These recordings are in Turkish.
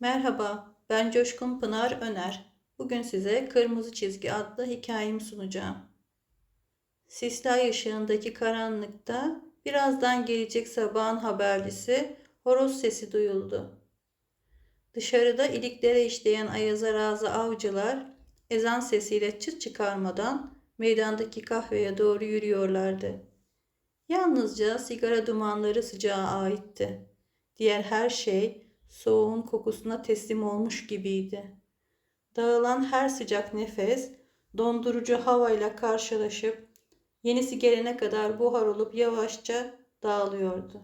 Merhaba, ben Coşkun Pınar Öner. Bugün size Kırmızı Çizgi adlı hikayemi sunacağım. Sisli ay ışığındaki karanlıkta birazdan gelecek sabahın habercisi horoz sesi duyuldu. Dışarıda iliklere işleyen ayaza razı avcılar ezan sesiyle çıt çıkarmadan meydandaki kahveye doğru yürüyorlardı. Yalnızca sigara dumanları sıcağa aitti. Diğer her şey soğuğun kokusuna teslim olmuş gibiydi. Dağılan her sıcak nefes dondurucu havayla karşılaşıp yenisi gelene kadar buhar olup yavaşça dağılıyordu.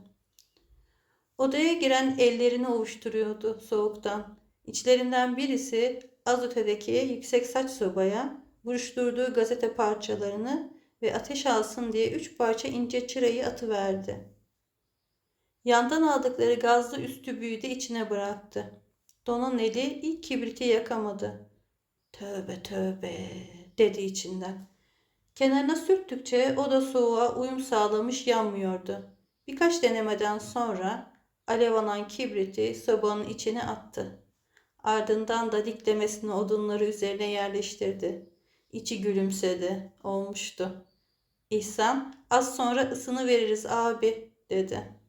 Odaya giren ellerini ovuşturuyordu soğuktan. İçlerinden birisi az ötedeki yüksek saç sobaya buruşturduğu gazete parçalarını ve ateş alsın diye üç parça ince çırayı atıverdi. Yandan aldıkları gazlı üstü büyü de içine bıraktı. Don'un eli ilk kibriti yakamadı. Tövbe tövbe dedi içinden. Kenarına sürttükçe o da soğuğa uyum sağlamış yanmıyordu. Birkaç denemeden sonra alev alan kibriti sobanın içine attı. Ardından da diklemesini odunları üzerine yerleştirdi. İçi gülümsedi. Olmuştu. İhsan az sonra ısını veririz abi dedi.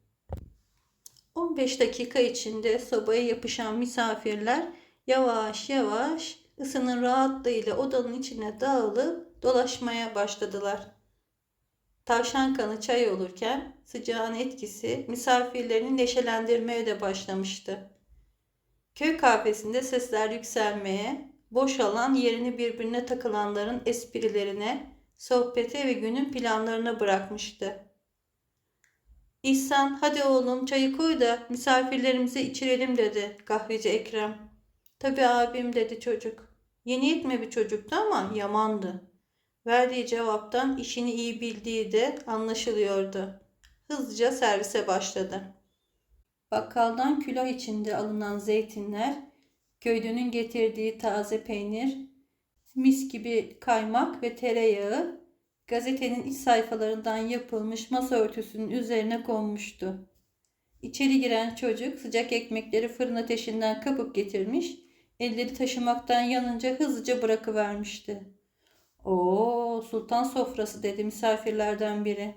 15 dakika içinde sobaya yapışan misafirler yavaş yavaş ısının rahatlığıyla odanın içine dağılıp dolaşmaya başladılar. Tavşan kanı çay olurken sıcağın etkisi misafirlerini neşelendirmeye de başlamıştı. Köy kahvesinde sesler yükselmeye, boş alan yerini birbirine takılanların esprilerine, sohbete ve günün planlarına bırakmıştı. İhsan hadi oğlum çayı koy da misafirlerimize içirelim dedi kahveci Ekrem. Tabi abim dedi çocuk. Yeni yetme bir çocuktu ama yamandı. Verdiği cevaptan işini iyi bildiği de anlaşılıyordu. Hızlıca servise başladı. Bakkaldan külah içinde alınan zeytinler, köylünün getirdiği taze peynir, mis gibi kaymak ve tereyağı gazetenin iç sayfalarından yapılmış masa örtüsünün üzerine konmuştu. İçeri giren çocuk sıcak ekmekleri fırın ateşinden kapıp getirmiş, elleri taşımaktan yanınca hızlıca bırakıvermişti. Oo, sultan sofrası dedi misafirlerden biri.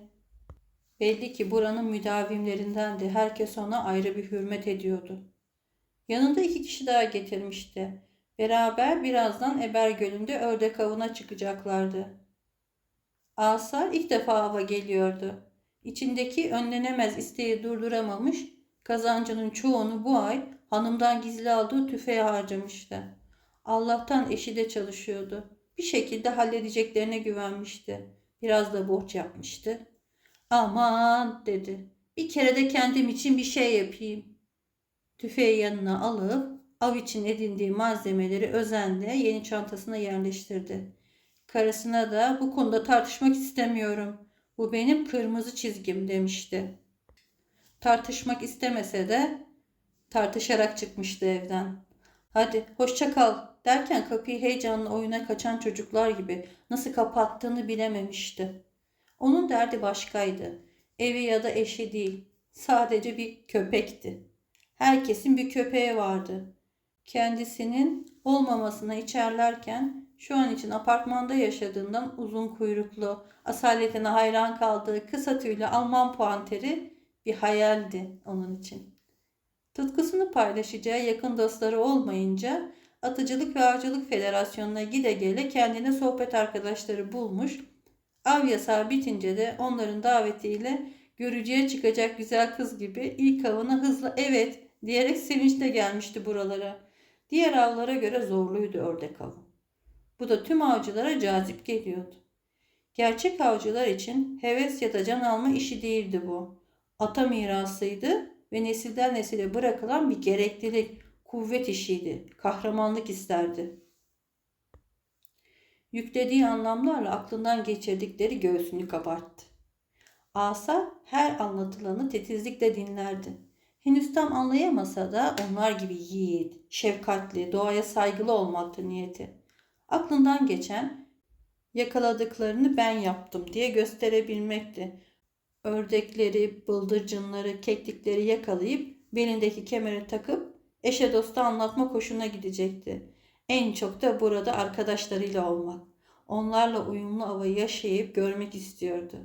Belli ki buranın müdavimlerindendi. Herkes ona ayrı bir hürmet ediyordu. Yanında iki kişi daha getirmişti. Beraber birazdan Eber Gölü'nde ördek avına çıkacaklardı. Asar ilk defa hava geliyordu. İçindeki önlenemez isteği durduramamış, kazancının çoğunu bu ay hanımdan gizli aldığı tüfeğe harcamıştı. Allah'tan eşi de çalışıyordu. Bir şekilde halledeceklerine güvenmişti. Biraz da borç yapmıştı. Aman dedi. Bir kere de kendim için bir şey yapayım. Tüfeği yanına alıp av için edindiği malzemeleri özenle yeni çantasına yerleştirdi. Karısına da bu konuda tartışmak istemiyorum. Bu benim kırmızı çizgim demişti. Tartışmak istemese de tartışarak çıkmıştı evden. Hadi hoşça kal derken kapıyı heyecanla oyuna kaçan çocuklar gibi nasıl kapattığını bilememişti. Onun derdi başkaydı. Evi ya da eşi değil. Sadece bir köpekti. Herkesin bir köpeği vardı. Kendisinin olmamasına içerlerken şu an için apartmanda yaşadığından uzun kuyruklu, asaletine hayran kaldığı kısa tüylü Alman puanteri bir hayaldi onun için. Tutkusunu paylaşacağı yakın dostları olmayınca Atıcılık ve Avcılık Federasyonu'na gide gele kendine sohbet arkadaşları bulmuş. Av yasağı bitince de onların davetiyle görücüye çıkacak güzel kız gibi ilk avına hızla evet diyerek sevinçle gelmişti buralara. Diğer avlara göre zorluydu ördek avı. Bu da tüm avcılara cazip geliyordu. Gerçek avcılar için heves ya da can alma işi değildi bu. Ata mirasıydı ve nesilden nesile bırakılan bir gereklilik, kuvvet işiydi, kahramanlık isterdi. Yüklediği anlamlarla aklından geçirdikleri göğsünü kabarttı. Asa her anlatılanı titizlikle dinlerdi. Henüz tam anlayamasa da onlar gibi yiğit, şefkatli, doğaya saygılı olmaktı niyeti. Aklından geçen yakaladıklarını ben yaptım diye gösterebilmekti. Ördekleri, bıldırcınları, keklikleri yakalayıp belindeki kemere takıp Eşe dosta anlatmak hoşuna gidecekti. En çok da burada arkadaşlarıyla olmak. Onlarla uyumlu havayı yaşayıp görmek istiyordu.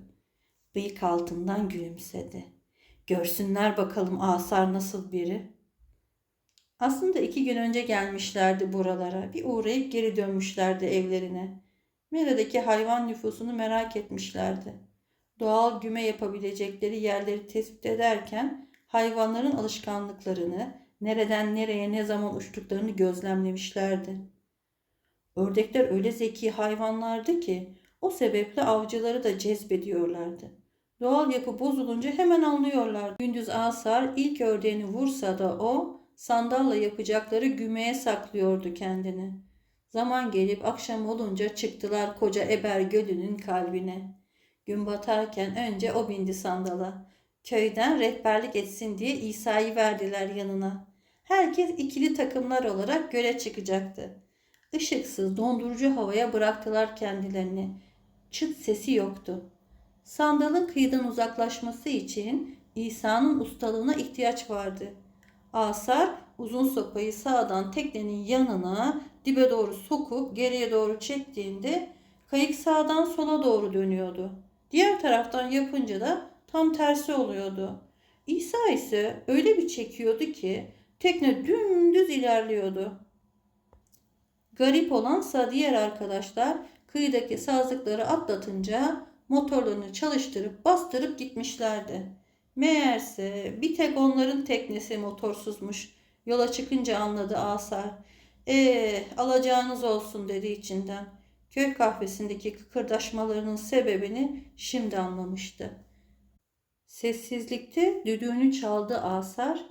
Bıyık altından gülümsedi. Görsünler bakalım Asar nasıl biri. Aslında iki gün önce gelmişlerdi buralara. Bir uğrayıp geri dönmüşlerdi evlerine. Mera'daki hayvan nüfusunu merak etmişlerdi. Doğal güme yapabilecekleri yerleri tespit ederken hayvanların alışkanlıklarını, nereden nereye ne zaman uçtuklarını gözlemlemişlerdi. Ördekler öyle zeki hayvanlardı ki o sebeple avcıları da cezbediyorlardı. Doğal yapı bozulunca hemen anlıyorlar. Gündüz Asar ilk ördeğini vursa da o sandalla yapacakları gümeye saklıyordu kendini. Zaman gelip akşam olunca çıktılar koca Eber Gölü'nün kalbine. Gün batarken önce o bindi sandala. Köyden rehberlik etsin diye İsa'yı verdiler yanına. Herkes ikili takımlar olarak göle çıkacaktı. Işıksız, dondurucu havaya bıraktılar kendilerini. Çıt sesi yoktu. Sandalın kıyıdan uzaklaşması için İsa'nın ustalığına ihtiyaç vardı. Asar uzun sopayı sağdan teknenin yanına dibe doğru sokup geriye doğru çektiğinde kayık sağdan sola doğru dönüyordu. Diğer taraftan yapınca da tam tersi oluyordu. İsa ise öyle bir çekiyordu ki tekne dümdüz ilerliyordu. Garip olansa diğer arkadaşlar kıyıdaki sazlıkları atlatınca motorlarını çalıştırıp bastırıp gitmişlerdi. Meğerse bir tek onların teknesi motorsuzmuş. Yola çıkınca anladı Asar. Ee, alacağınız olsun dedi içinden. Köy kahvesindeki kıkırdaşmalarının sebebini şimdi anlamıştı. Sessizlikte düdüğünü çaldı Asar.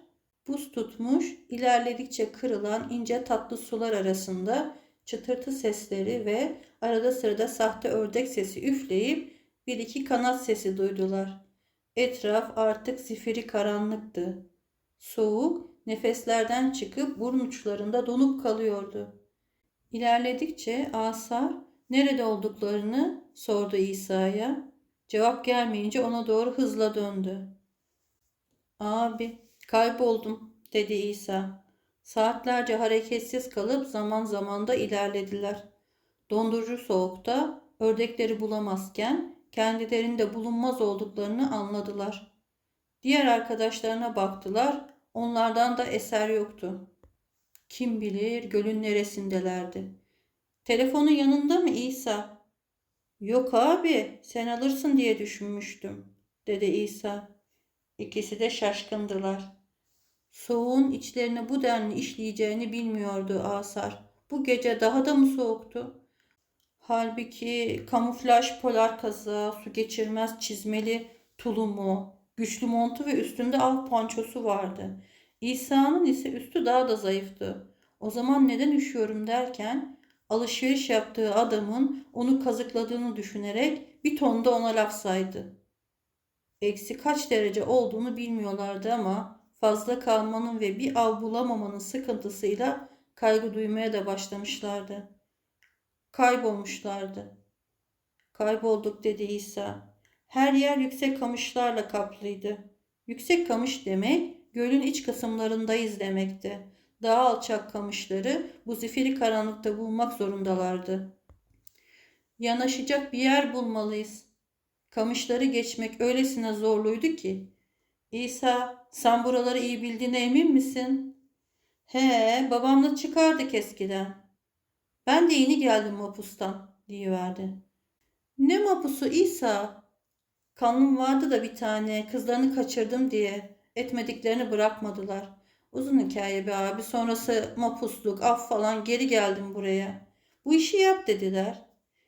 Buz tutmuş, ilerledikçe kırılan ince tatlı sular arasında çıtırtı sesleri ve arada sırada sahte ördek sesi üfleyip bir iki kanat sesi duydular. Etraf artık zifiri karanlıktı. Soğuk nefeslerden çıkıp burun uçlarında donup kalıyordu. İlerledikçe Asar nerede olduklarını sordu İsa'ya. Cevap gelmeyince ona doğru hızla döndü. Abi kayboldum dedi İsa. Saatlerce hareketsiz kalıp zaman zaman da ilerlediler. Dondurucu soğukta ördekleri bulamazken kendilerinde bulunmaz olduklarını anladılar. Diğer arkadaşlarına baktılar. Onlardan da eser yoktu. Kim bilir gölün neresindelerdi. Telefonun yanında mı İsa? Yok abi sen alırsın diye düşünmüştüm dedi İsa. İkisi de şaşkındılar. Soğuğun içlerine bu denli işleyeceğini bilmiyordu Asar. Bu gece daha da mı soğuktu? Halbuki kamuflaj polar kazağı, su geçirmez çizmeli tulumu, güçlü montu ve üstünde av pançosu vardı. İsa'nın ise üstü daha da zayıftı. O zaman neden üşüyorum derken alışveriş yaptığı adamın onu kazıkladığını düşünerek bir tonda ona laf saydı. Eksi kaç derece olduğunu bilmiyorlardı ama fazla kalmanın ve bir av bulamamanın sıkıntısıyla kaygı duymaya da başlamışlardı. Kaybolmuşlardı. Kaybolduk dedi İsa. Her yer yüksek kamışlarla kaplıydı. Yüksek kamış demek gölün iç kısımlarındayız demekti. Daha alçak kamışları bu zifiri karanlıkta bulmak zorundalardı. Yanaşacak bir yer bulmalıyız. Kamışları geçmek öylesine zorluydu ki. İsa sen buraları iyi bildiğine emin misin? He babamla çıkardık eskiden. Ben de yeni geldim mapustan diyiverdi. Ne mapusu İsa? Kanım vardı da bir tane kızlarını kaçırdım diye etmediklerini bırakmadılar. Uzun hikaye be abi sonrası mapusluk af falan geri geldim buraya. Bu işi yap dediler.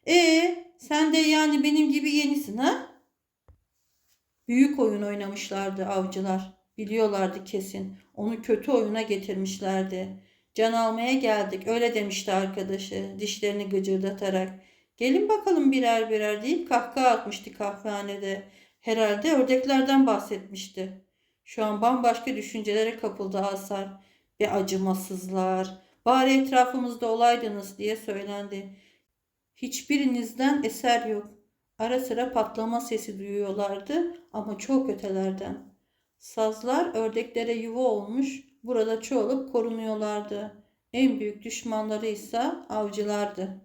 E sen de yani benim gibi yenisin ha? Büyük oyun oynamışlardı avcılar. Biliyorlardı kesin. Onu kötü oyuna getirmişlerdi. Can almaya geldik öyle demişti arkadaşı dişlerini gıcırdatarak. Gelin bakalım birer birer deyip kahkaha atmıştı kahvehanede. Herhalde ördeklerden bahsetmişti. Şu an bambaşka düşüncelere kapıldı Asar. Ve acımasızlar. Bari etrafımızda olaydınız diye söylendi. Hiçbirinizden eser yok. Ara sıra patlama sesi duyuyorlardı ama çok ötelerden. Sazlar ördeklere yuva olmuş, burada çoğalıp korunuyorlardı. En büyük düşmanları ise avcılardı.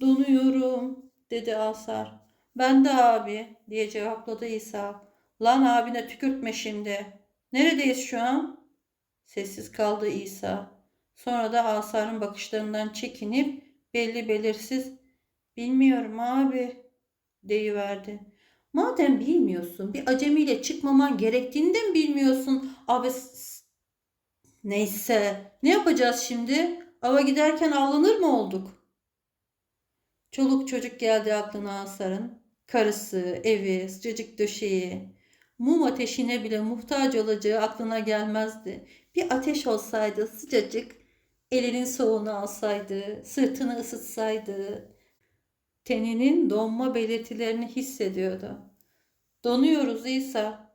Donuyorum dedi Asar. Ben de abi diye cevapladı İsa. Lan abine tükürtme şimdi. Neredeyiz şu an? Sessiz kaldı İsa. Sonra da Asar'ın bakışlarından çekinip belli belirsiz bilmiyorum abi deyiverdi. Madem bilmiyorsun bir acemiyle çıkmaman gerektiğini de mi bilmiyorsun? Abi neyse ne yapacağız şimdi? Ava giderken avlanır mı olduk? Çoluk çocuk geldi aklına Asar'ın. Karısı, evi, sıcacık döşeği. Mum ateşine bile muhtaç olacağı aklına gelmezdi. Bir ateş olsaydı sıcacık, elinin soğuğunu alsaydı, sırtını ısıtsaydı. Teninin donma belirtilerini hissediyordu. Donuyoruz İsa.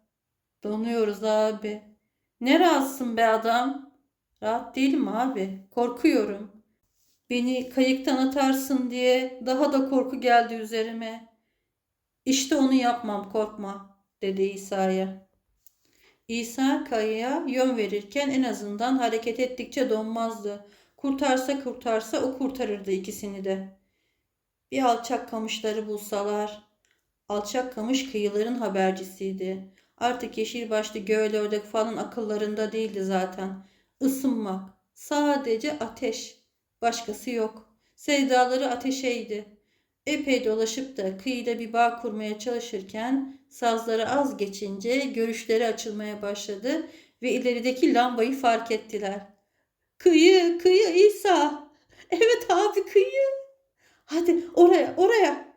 Donuyoruz abi. Ne rahatsın be adam? Rahat değilim abi. Korkuyorum. Beni kayıktan atarsın diye daha da korku geldi üzerime. İşte onu yapmam korkma dedi İsa'ya. İsa kayaya yön verirken en azından hareket ettikçe donmazdı. Kurtarsa kurtarsa o kurtarırdı ikisini de. Bir alçak kamışları bulsalar. Alçak kamış kıyıların habercisiydi. Artık yeşil başlı göğel ördek falan akıllarında değildi zaten. Isınmak. Sadece ateş. Başkası yok. Sevdaları ateşeydi. Epey dolaşıp da kıyıda bir bağ kurmaya çalışırken sazları az geçince görüşleri açılmaya başladı ve ilerideki lambayı fark ettiler. Kıyı, kıyı İsa. Evet abi kıyı. Hadi oraya, oraya.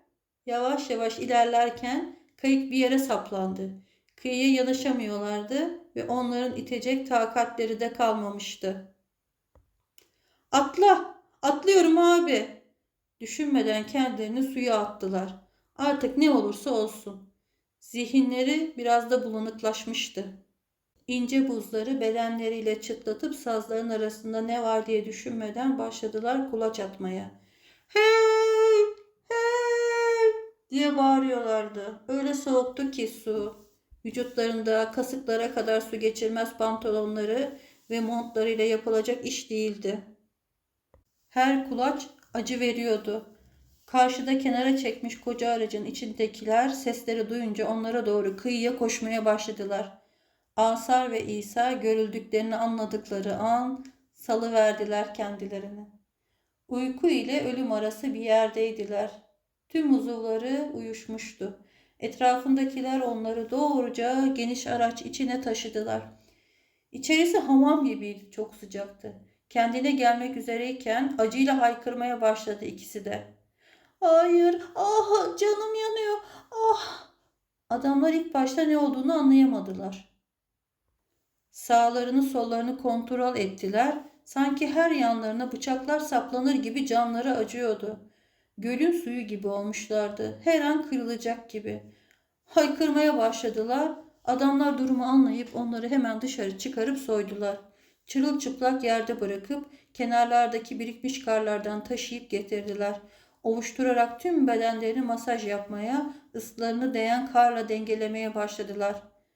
Yavaş yavaş ilerlerken kayık bir yere saplandı. Kıyıya yanaşamıyorlardı ve onların itecek takatleri de kalmamıştı. Atla, atlıyorum abi. Düşünmeden kendilerini suya attılar. Artık ne olursa olsun. Zihinleri biraz da bulanıklaşmıştı. İnce buzları bedenleriyle çıtlatıp sazların arasında ne var diye düşünmeden başladılar kulaç atmaya. Hey! Diye bağırıyorlardı. Öyle soğuktu ki su. Vücutlarında kasıklara kadar su geçirmez pantolonları ve montlarıyla yapılacak iş değildi. Her kulaç acı veriyordu. Karşıda kenara çekmiş koca aracın içindekiler sesleri duyunca onlara doğru kıyıya koşmaya başladılar. Asar ve İsa görüldüklerini anladıkları an salıverdiler kendilerini. Uyku ile ölüm arası bir yerdeydiler. Tüm uzuvları uyuşmuştu. Etrafındakiler onları doğruca geniş araç içine taşıdılar. İçerisi hamam gibiydi, çok sıcaktı. Kendine gelmek üzereyken acıyla haykırmaya başladı ikisi de. Hayır, ah canım yanıyor, ah. Adamlar ilk başta ne olduğunu anlayamadılar. Sağlarını sollarını kontrol ettiler. Sanki her yanlarına bıçaklar saplanır gibi canları acıyordu. Gölün suyu gibi olmuşlardı. Her an kırılacak gibi. Haykırmaya başladılar. Adamlar durumu anlayıp onları hemen dışarı çıkarıp soydular. Çırılçıplak yerde bırakıp kenarlardaki birikmiş karlardan taşıyıp getirdiler. Ovuşturarak tüm bedenlerini masaj yapmaya, ıslarını değen karla dengelemeye başladılar.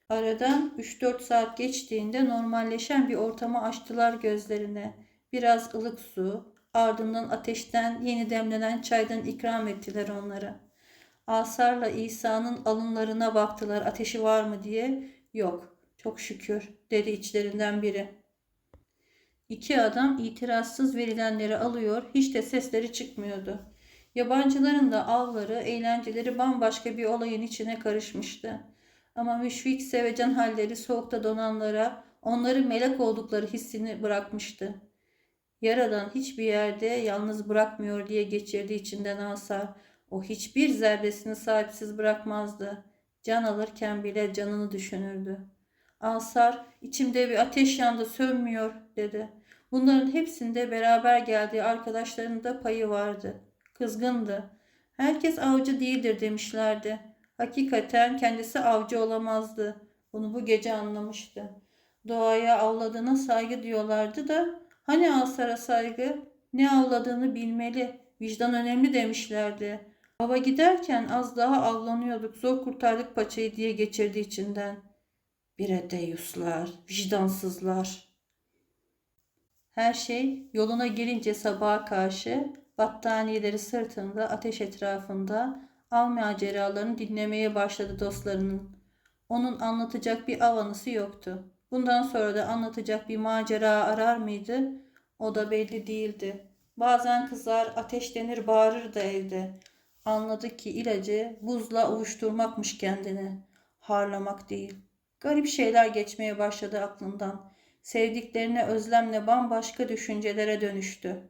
Aradan 3-4 saat geçtiğinde normalleşen bir ortama açtılar gözlerine. Biraz ılık su, ardından ateşten yeni demlenen çaydan ikram ettiler onlara. Asar'la İsa'nın alınlarına baktılar ateşi var mı diye. Yok, çok şükür dedi içlerinden biri. İki adam itirazsız verilenleri alıyor, hiç de sesleri çıkmıyordu. Yabancıların da avları, eğlenceleri bambaşka bir olayın içine karışmıştı. Ama müşfik sevecen halleri soğukta donanlara onların melek oldukları hissini bırakmıştı. Yaradan hiçbir yerde yalnız bırakmıyor diye geçirdi içinden Asar. O hiçbir zerresini sahipsiz bırakmazdı. Can alırken bile canını düşünürdü. Asar, içimde bir ateş yandı sönmüyor dedi. Bunların hepsinde beraber geldiği arkadaşlarının da payı vardı. Kızgındı. Herkes avcı değildir demişlerdi. Hakikaten kendisi avcı olamazdı. Bunu bu gece anlamıştı. Doğaya avladığına saygı diyorlardı da hani Asar'a saygı? Ne avladığını bilmeli. Vicdan önemli demişlerdi. Ava giderken az daha avlanıyorduk. Zor kurtardık paçayı diye geçirdi içinden. Bir deyuslar, vicdansızlar. Her şey yoluna girince sabaha karşı battaniyeleri sırtında ateş etrafında av maceralarını dinlemeye başladı dostlarının. Onun anlatacak bir avanısı yoktu. Bundan sonra da anlatacak bir macera arar mıydı? O da belli değildi. Bazen kızar ateşlenir bağırırdı evde. Anladı ki ilacı buzla ovuşturmakmış kendini. Harlamak değil. Garip şeyler geçmeye başladı aklından. Sevdiklerine özlemle bambaşka düşüncelere dönüştü.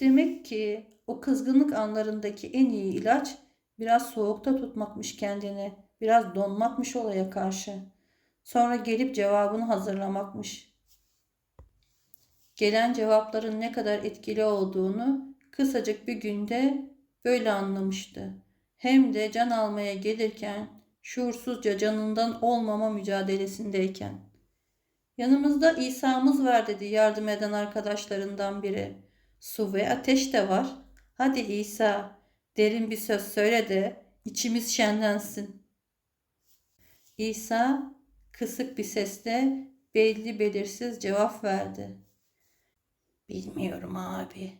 Demek ki o kızgınlık anlarındaki en iyi ilaç biraz soğukta tutmakmış kendini, biraz donmakmış olaya karşı. Sonra gelip cevabını hazırlamakmış. Gelen cevapların ne kadar etkili olduğunu kısacık bir günde böyle anlamıştı. Hem de can almaya gelirken şuursuzca canından olmama mücadelesindeyken. Yanımızda İsa'mız var dedi yardım eden arkadaşlarından biri. Su ve ateş de var. Hadi İsa derin bir söz söyle de içimiz şenlensin. İsa kısık bir sesle belli belirsiz cevap verdi. Bilmiyorum abi.